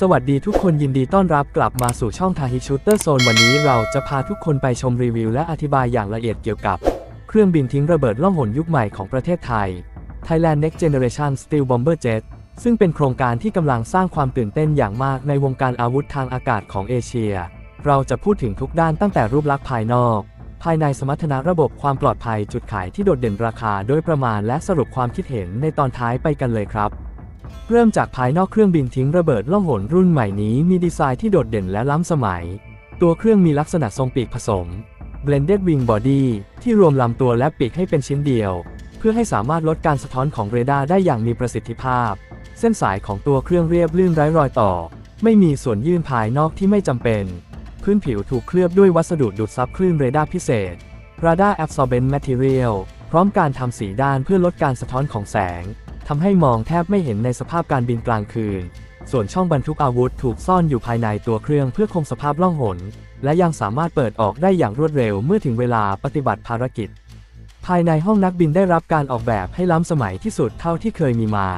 สวัสดีทุกคนยินดีต้อนรับกลับมาสู่ช่องทาฮิชูเตอร์โซนวันนี้เราจะพาทุกคนไปชมรีวิวและอธิบายอย่างละเอียดเกี่ยวกับ เครื่องบินทิ้งระเบิดล่องหนยุคใหม่ของประเทศไทย Thailand Next Generation Steel Bomber Jet ซึ่งเป็นโครงการที่กำลังสร้างความตื่นเต้นอย่างมากในวงการอาวุธทางอากาศของเอเชีย เราจะพูดถึงทุกด้านตั้งแต่รูปลักษณ์ภายนอก ภายในสมรรถนะระบบความปลอดภัยจุดขายที่โดดเด่นราคาโดยประมาณและสรุปความคิดเห็นในตอนท้ายไปกันเลยครับ เริ่มจากภายนอกเครื่องบินทิ้งระเบิดล่องหนรุ่นใหม่นี้มีดีไซน์ที่โดดเด่นและล้ำสมัย ตัวเครื่องมีลักษณะทรงปีกผสม Blended Wing Body ที่รวมลำตัวและปีกให้เป็นชิ้นเดียว เพื่อให้สามารถลดการสะท้อนของเรดาร์ได้อย่างมีประสิทธิภาพ เส้นสายของตัวเครื่องเรียบลื่นไร้รอยต่อ ไม่มีส่วนยื่นภายนอกที่ไม่จำเป็น พื้นผิวถูกเคลือบด้วยวัสดุดูดซับคลื่นเรดาร์พิเศษ Radar Absorbent Material พร้อมการทำสีด้านเพื่อลดการสะท้อนของแสงทำให้มองแทบไม่เห็นในสภาพการบินกลางคืน ส่วนช่องบรรทุกอาวุธถูกซ่อนอยู่ภายในตัวเครื่องเพื่อคงสภาพล่องหน และยังสามารถเปิดออกได้อย่างรวดเร็วเมื่อถึงเวลาปฏิบัติภารกิจ ภายในห้องนักบินได้รับการออกแบบให้ล้ำสมัยที่สุดเท่าที่เคยมีมา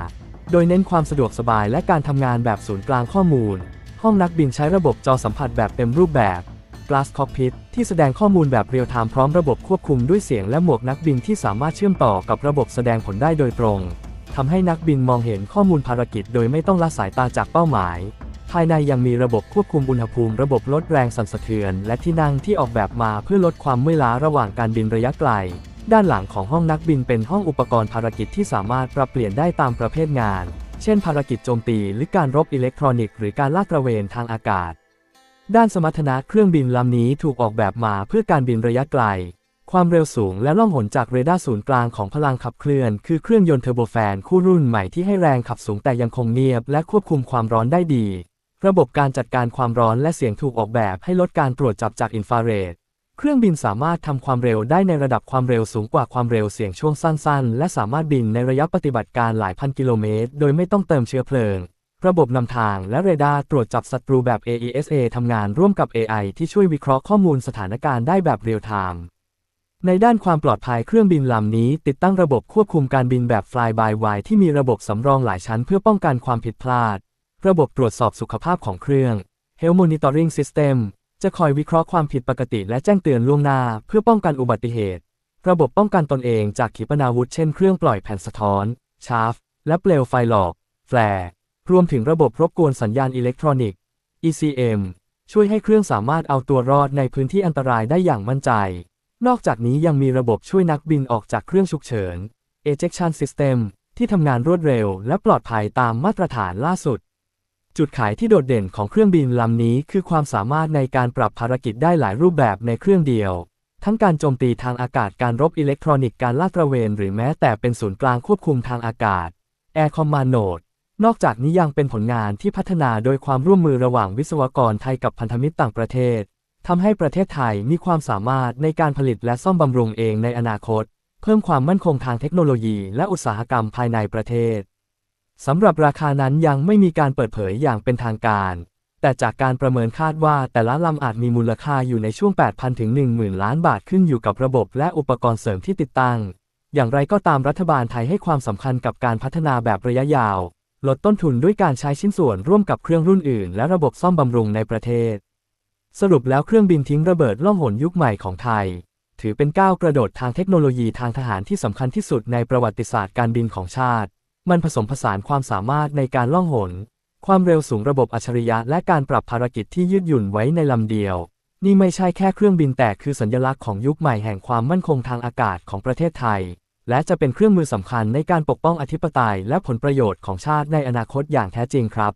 โดยเน้นความสะดวกสบายและการทำงานแบบศูนย์กลางข้อมูล ห้องนักบินใช้ระบบจอสัมผัสแบบเต็มรูปแบบ Glass Cockpit ที่แสดงข้อมูลแบบเรียลไทม์พร้อมระบบควบคุมด้วยเสียงและหมวกนักบินที่สามารถเชื่อมต่อกับระบบแสดงผลได้โดยตรงทำให้นักบินมองเห็นข้อมูลภารกิจโดยไม่ต้องละสายตาจากเป้าหมาย ภายในยังมีระบบควบคุมอุณหภูมิ ระบบลดแรงสั่นสะเทือน และที่นั่งที่ออกแบบมาเพื่อลดความเมื่อยล้าระหว่างการบินระยะไกล ด้านหลังของห้องนักบินเป็นห้องอุปกรณ์ภารกิจที่สามารถปรับเปลี่ยนได้ตามประเภทงาน เช่น ภารกิจโจมตีหรือการรบอิเล็กทรอนิกส์หรือการลาดตระเวนทางอากาศ ด้านสมรรถนะเครื่องบินลำนี้ถูกออกแบบมาเพื่อการบินระยะไกล ความเร็วสูงและล่องหนจากเรดาร์ศูนย์กลางของพลังขับเคลื่อน คือเครื่องยนต์เทอร์โบแฟนคู่รุ่นใหม่ที่ให้แรงขับสูงแต่ยังคงเงียบและควบคุมความร้อนได้ดี ระบบการจัดการความร้อนและเสียงถูกออกแบบให้ลดการตรวจจับจากอินฟราเรด เครื่องบินสามารถทำความเร็วได้ในระดับความเร็วสูงกว่าความเร็วเสียงช่วงสั้นๆ และสามารถบินในระยะปฏิบัติการหลายพันกิโลเมตร โดยไม่ต้องเติมเชื้อเพลิง ระบบนำทางและเรดาร์ตรวจจับศัตรูแบบ AESA ทำงานร่วมกับ AI ที่ช่วยวิเคราะห์ข้อมูลสถานการณ์ได้แบบเรียลไทม์ในด้านความปลอดภัยเครื่องบินลำนี้ ติดตั้งระบบควบคุมการบินแบบ Fly by Wire ที่มีระบบสำรองหลายชั้นเพื่อป้องกันความผิดพลาด ระบบตรวจสอบสุขภาพของเครื่อง Health Monitoring System จะคอยวิเคราะห์ความผิดปกติและแจ้งเตือนล่วงหน้า เพื่อป้องกันอุบัติเหตุ ระบบป้องกันตนเองจากขีปนาวุธเช่นเครื่องปล่อยแผ่นสะท้อน ชาร์ฟ และเปลวไฟหลอก แฟลร์รวมถึงระบบรบกวนสัญญาณอิเล็กทรอนิกส์ ECM ช่วยให้เครื่องสามารถเอาตัวรอดในพื้นที่อันตรายได้อย่างมั่นใจ นอกจากนี้ยังมีระบบช่วยนักบินออกจากเครื่องฉุกเฉิน Ejection System ที่ทำงานรวดเร็วและปลอดภัยตามมาตรฐานล่าสุด จุดขายที่โดดเด่นของเครื่องบินลำนี้คือความสามารถในการปรับภารกิจได้หลายรูปแบบในเครื่องเดียว ทั้งการโจมตีทางอากาศการรบอิเล็กทรอนิกส์การลาดตระเวน หรือแม้แต่เป็นศูนย์กลางควบคุมทางอากาศ Air Command Node นอกจากนี้ยังเป็นผลงานที่พัฒนาโดยความร่วมมือระหว่างวิศวกรไทยกับพันธมิตรต่างประเทศทำให้ประเทศไทยมีความสามารถในการผลิตและซ่อมบำรุงเองในอนาคต เพิ่มความมั่นคงทางเทคโนโลยีและอุตสาหกรรมภายในประเทศ สำหรับราคานั้นยังไม่มีการเปิดเผยอย่างเป็นทางการ แต่จากการประเมินคาดว่าแต่ละลำอาจมีมูลค่าอยู่ในช่วง 8,000 ถึง 10,000 ล้านบาทขึ้นอยู่กับระบบและอุปกรณ์เสริมที่ติดตั้ง อย่างไรก็ตามรัฐบาลไทยให้ความสำคัญกับการพัฒนาแบบระยะยาว ลดต้นทุนด้วยการใช้ชิ้นส่วนร่วมกับเครื่องรุ่นอื่น และระบบซ่อมบำรุงในประเทศ สรุปแล้วเครื่องบินทิ้งระเบิดล่องหนยุคใหม่ของไทย ถือเป็นก้าวกระโดดทางเทคโนโลยีทางทหารที่สำคัญที่สุดในประวัติศาสตร์การบินของชาติ มันผสมผสานความสามารถในการล่องหน ความเร็วสูงระบบอัจฉริยะและการปรับภารกิจที่ยืดหยุ่นไว้ในลำเดียว นี่ไม่ใช่แค่เครื่องบินแต่คือสัญลักษณ์ของยุคใหม่แห่งความมั่นคงทางอากาศของประเทศไทย และจะเป็นเครื่องมือสำคัญในการปกป้องอธิปไตยและผลประโยชน์ของชาติในอนาคตอย่างแท้จริงครับ